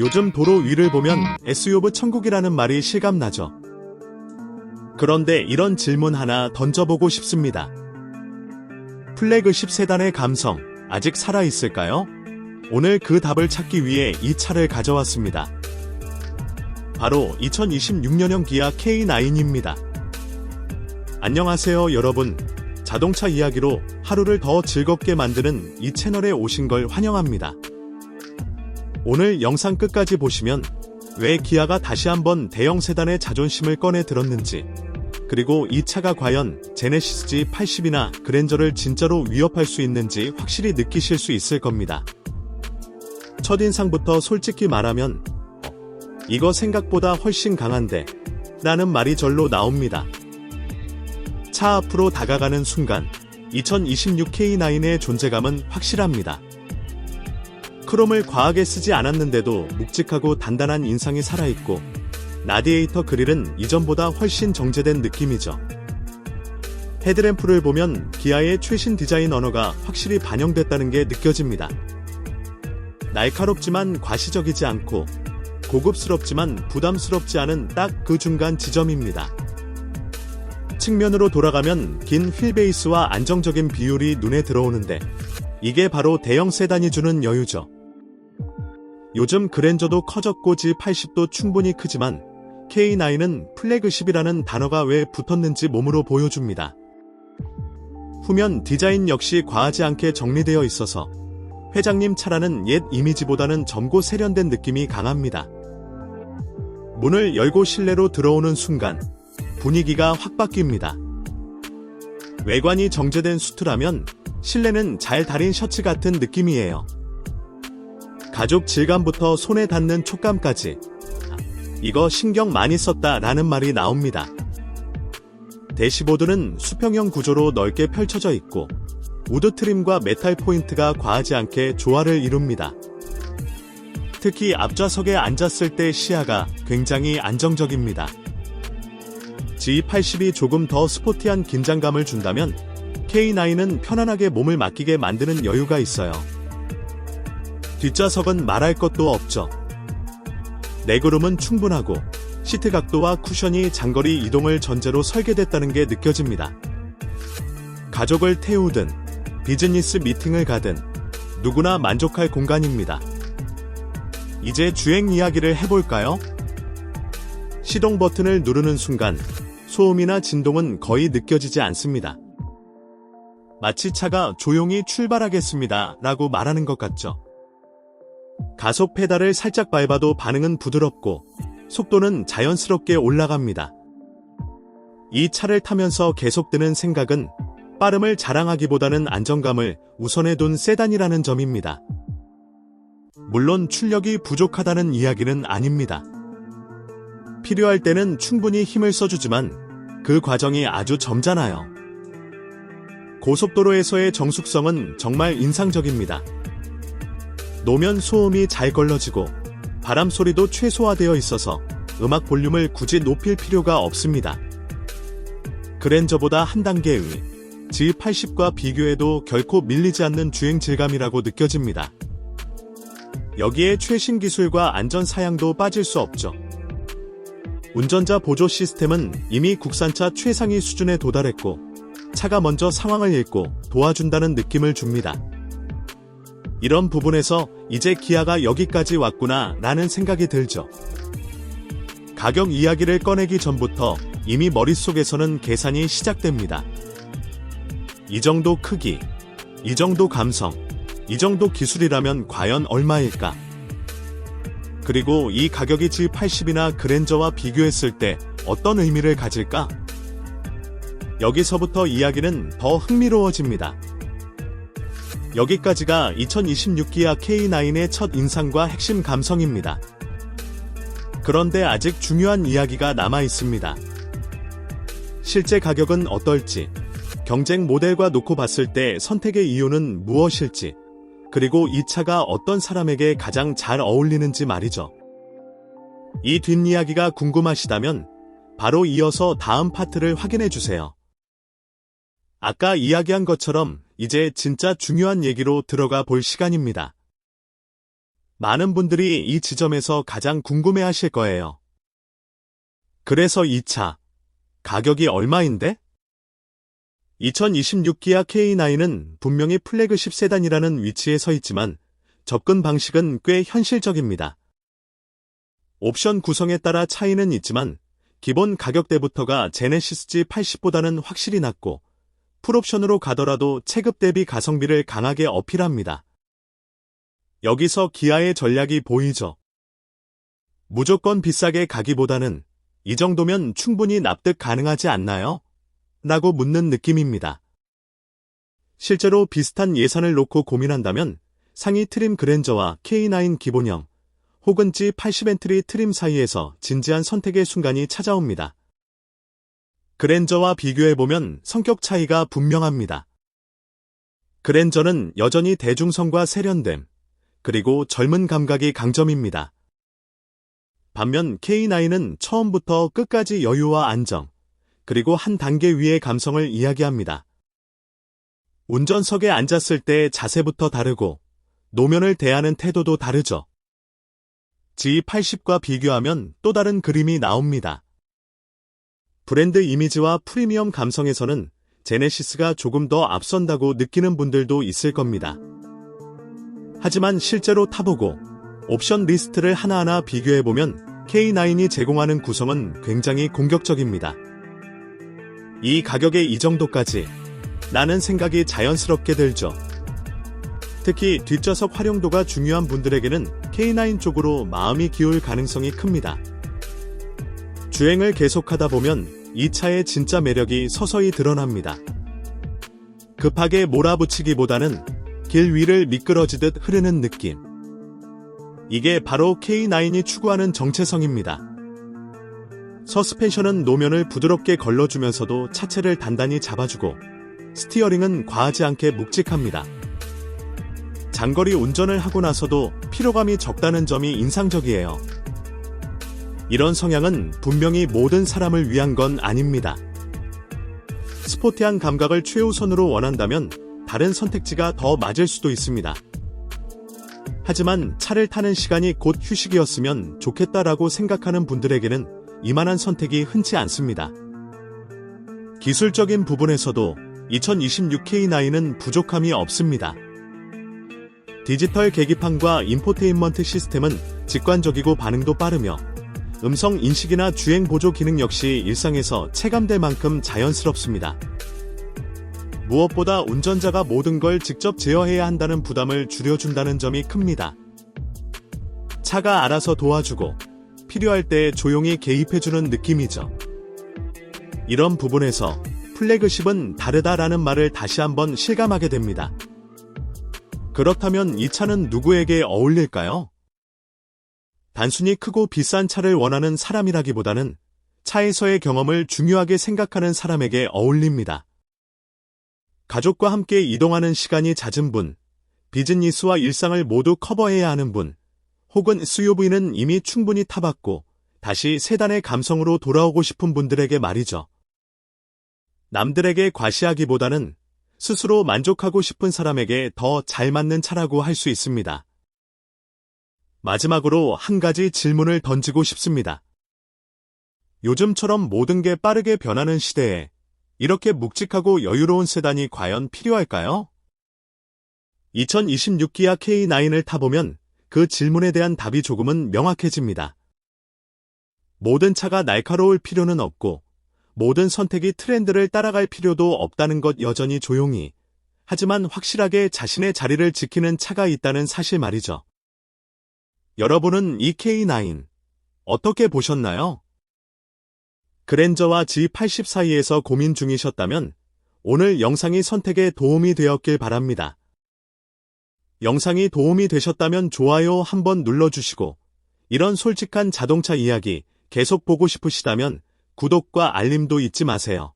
요즘 도로 위를 보면 SUV 천국이라는 말이 실감나죠. 그런데 이런 질문 하나 던져보고 싶습니다. 플래그십 세단의 감성, 아직 살아있을까요? 오늘 그 답을 찾기 위해 이 차를 가져왔습니다. 바로 2026년형 기아 K9입니다. 안녕하세요, 여러분. 자동차 이야기로 하루를 더 즐겁게 만드는 이 채널에 오신 걸 환영합니다. 오늘 영상 끝까지 보시면 왜 기아가 다시 한번 대형 세단의 자존심을 꺼내 들었는지, 그리고 이 차가 과연 제네시스 G80이나 그랜저를 진짜로 위협할 수 있는지 확실히 느끼실 수 있을 겁니다. 첫인상부터 솔직히 말하면, 어, 이거 생각보다 훨씬 강한데, 라는 말이 절로 나옵니다. 차 앞으로 다가가는 순간 2026 K9의 존재감은 확실합니다. 크롬을 과하게 쓰지 않았는데도 묵직하고 단단한 인상이 살아있고 라디에이터 그릴은 이전보다 훨씬 정제된 느낌이죠. 헤드램프를 보면 기아의 최신 디자인 언어가 확실히 반영됐다는 게 느껴집니다. 날카롭지만 과시적이지 않고 고급스럽지만 부담스럽지 않은 딱 그 중간 지점입니다. 측면으로 돌아가면 긴 휠베이스와 안정적인 비율이 눈에 들어오는데 이게 바로 대형 세단이 주는 여유죠. 요즘 그랜저도 커졌고 G80도 충분히 크지만 K9은 플래그십이라는 단어가 왜 붙었는지 몸으로 보여줍니다. 후면 디자인 역시 과하지 않게 정리되어 있어서 회장님 차라는 옛 이미지보다는 젊고 세련된 느낌이 강합니다. 문을 열고 실내로 들어오는 순간 분위기가 확 바뀝니다. 외관이 정제된 수트라면 실내는 잘 다린 셔츠 같은 느낌이에요. 가죽 질감부터 손에 닿는 촉감까지 이거 신경 많이 썼다 라는 말이 나옵니다. 대시보드는 수평형 구조로 넓게 펼쳐져 있고 우드 트림과 메탈 포인트가 과하지 않게 조화를 이룹니다. 특히 앞좌석에 앉았을 때 시야가 굉장히 안정적입니다. G80이 조금 더 스포티한 긴장감을 준다면 K9은 편안하게 몸을 맡기게 만드는 여유가 있어요. 뒷좌석은 말할 것도 없죠. 레그룸은 충분하고 시트 각도와 쿠션이 장거리 이동을 전제로 설계됐다는 게 느껴집니다. 가족을 태우든 비즈니스 미팅을 가든 누구나 만족할 공간입니다. 이제 주행 이야기를 해볼까요? 시동 버튼을 누르는 순간 소음이나 진동은 거의 느껴지지 않습니다. 마치 차가 조용히 출발하겠습니다 라고 말하는 것 같죠. 가속 페달을 살짝 밟아도 반응은 부드럽고 속도는 자연스럽게 올라갑니다. 이 차를 타면서 계속 드는 생각은 빠름을 자랑하기보다는 안정감을 우선해 둔 세단이라는 점입니다. 물론 출력이 부족하다는 이야기는 아닙니다. 필요할 때는 충분히 힘을 써주지만 그 과정이 아주 점잖아요. 고속도로에서의 정숙성은 정말 인상적입니다. 노면 소음이 잘 걸러지고 바람 소리도 최소화되어 있어서 음악 볼륨을 굳이 높일 필요가 없습니다. 그랜저보다 한 단계 위, G80과 비교해도 결코 밀리지 않는 주행 질감이라고 느껴집니다. 여기에 최신 기술과 안전 사양도 빠질 수 없죠. 운전자 보조 시스템은 이미 국산차 최상위 수준에 도달했고 차가 먼저 상황을 읽고 도와준다는 느낌을 줍니다. 이런 부분에서 이제 기아가 여기까지 왔구나 라는 생각이 들죠. 가격 이야기를 꺼내기 전부터 이미 머릿속에서는 계산이 시작됩니다. 이 정도 크기, 이 정도 감성, 이 정도 기술이라면 과연 얼마일까? 그리고 이 가격이 G80이나 그랜저와 비교했을 때 어떤 의미를 가질까? 여기서부터 이야기는 더 흥미로워집니다. 여기까지가 2026 기아 K9의 첫 인상과 핵심 감성입니다. 그런데 아직 중요한 이야기가 남아 있습니다. 실제 가격은 어떨지, 경쟁 모델과 놓고 봤을 때 선택의 이유는 무엇일지, 그리고 이 차가 어떤 사람에게 가장 잘 어울리는지 말이죠. 이 뒷이야기가 궁금하시다면 바로 이어서 다음 파트를 확인해 주세요. 아까 이야기한 것처럼 이제 진짜 중요한 얘기로 들어가 볼 시간입니다. 많은 분들이 이 지점에서 가장 궁금해 하실 거예요. 그래서 이 차, 가격이 얼마인데? 2026 기아 K9은 분명히 플래그십 세단이라는 위치에 서 있지만 접근 방식은 꽤 현실적입니다. 옵션 구성에 따라 차이는 있지만 기본 가격대부터가 제네시스 G80보다는 확실히 낮고 풀옵션으로 가더라도 체급 대비 가성비를 강하게 어필합니다. 여기서 기아의 전략이 보이죠. 무조건 비싸게 가기보다는 이 정도면 충분히 납득 가능하지 않나요? 라고 묻는 느낌입니다. 실제로 비슷한 예산을 놓고 고민한다면 상위 트림 그랜저와 K9 기본형 혹은 G80 엔트리 트림 사이에서 진지한 선택의 순간이 찾아옵니다. 그랜저와 비교해보면 성격 차이가 분명합니다. 그랜저는 여전히 대중성과 세련됨, 그리고 젊은 감각이 강점입니다. 반면 K9은 처음부터 끝까지 여유와 안정, 그리고 한 단계 위의 감성을 이야기합니다. 운전석에 앉았을 때 자세부터 다르고, 노면을 대하는 태도도 다르죠. G80과 비교하면 또 다른 그림이 나옵니다. 브랜드 이미지와 프리미엄 감성에서는 제네시스가 조금 더 앞선다고 느끼는 분들도 있을 겁니다. 하지만 실제로 타보고 옵션 리스트를 하나하나 비교해보면 K9이 제공하는 구성은 굉장히 공격적입니다. 이 가격에 이 정도까지 라는 생각이 자연스럽게 들죠. 특히 뒷좌석 활용도가 중요한 분들에게는 K9 쪽으로 마음이 기울 가능성이 큽니다. 주행을 계속하다 보면 이 차의 진짜 매력이 서서히 드러납니다. 급하게 몰아붙이기보다는 길 위를 미끄러지듯 흐르는 느낌. 이게 바로 K9이 추구하는 정체성입니다. 서스펜션은 노면을 부드럽게 걸러주면서도 차체를 단단히 잡아주고 스티어링은 과하지 않게 묵직합니다. 장거리 운전을 하고 나서도 피로감이 적다는 점이 인상적이에요. 이런 성향은 분명히 모든 사람을 위한 건 아닙니다. 스포티한 감각을 최우선으로 원한다면 다른 선택지가 더 맞을 수도 있습니다. 하지만 차를 타는 시간이 곧 휴식이었으면 좋겠다라고 생각하는 분들에게는 이만한 선택이 흔치 않습니다. 기술적인 부분에서도 2026 K9은 부족함이 없습니다. 디지털 계기판과 인포테인먼트 시스템은 직관적이고 반응도 빠르며 음성 인식이나 주행 보조 기능 역시 일상에서 체감될 만큼 자연스럽습니다. 무엇보다 운전자가 모든 걸 직접 제어해야 한다는 부담을 줄여준다는 점이 큽니다. 차가 알아서 도와주고 필요할 때 조용히 개입해주는 느낌이죠. 이런 부분에서 플래그십은 다르다라는 말을 다시 한번 실감하게 됩니다. 그렇다면 이 차는 누구에게 어울릴까요? 단순히 크고 비싼 차를 원하는 사람이라기보다는 차에서의 경험을 중요하게 생각하는 사람에게 어울립니다. 가족과 함께 이동하는 시간이 잦은 분, 비즈니스와 일상을 모두 커버해야 하는 분, 혹은 SUV는 이미 충분히 타봤고 다시 세단의 감성으로 돌아오고 싶은 분들에게 말이죠. 남들에게 과시하기보다는 스스로 만족하고 싶은 사람에게 더 잘 맞는 차라고 할 수 있습니다. 마지막으로 한 가지 질문을 던지고 싶습니다. 요즘처럼 모든 게 빠르게 변하는 시대에 이렇게 묵직하고 여유로운 세단이 과연 필요할까요? 2026 기아 K9을 타보면 그 질문에 대한 답이 조금은 명확해집니다. 모든 차가 날카로울 필요는 없고 모든 선택이 트렌드를 따라갈 필요도 없다는 것 여전히 조용히 하지만 확실하게 자신의 자리를 지키는 차가 있다는 사실 말이죠. 여러분은 이 K9 어떻게 보셨나요? 그랜저와 G80 사이에서 고민 중이셨다면 오늘 영상이 선택에 도움이 되었길 바랍니다. 영상이 도움이 되셨다면 좋아요 한번 눌러주시고 이런 솔직한 자동차 이야기 계속 보고 싶으시다면 구독과 알림도 잊지 마세요.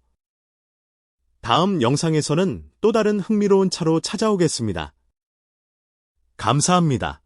다음 영상에서는 또 다른 흥미로운 차로 찾아오겠습니다. 감사합니다.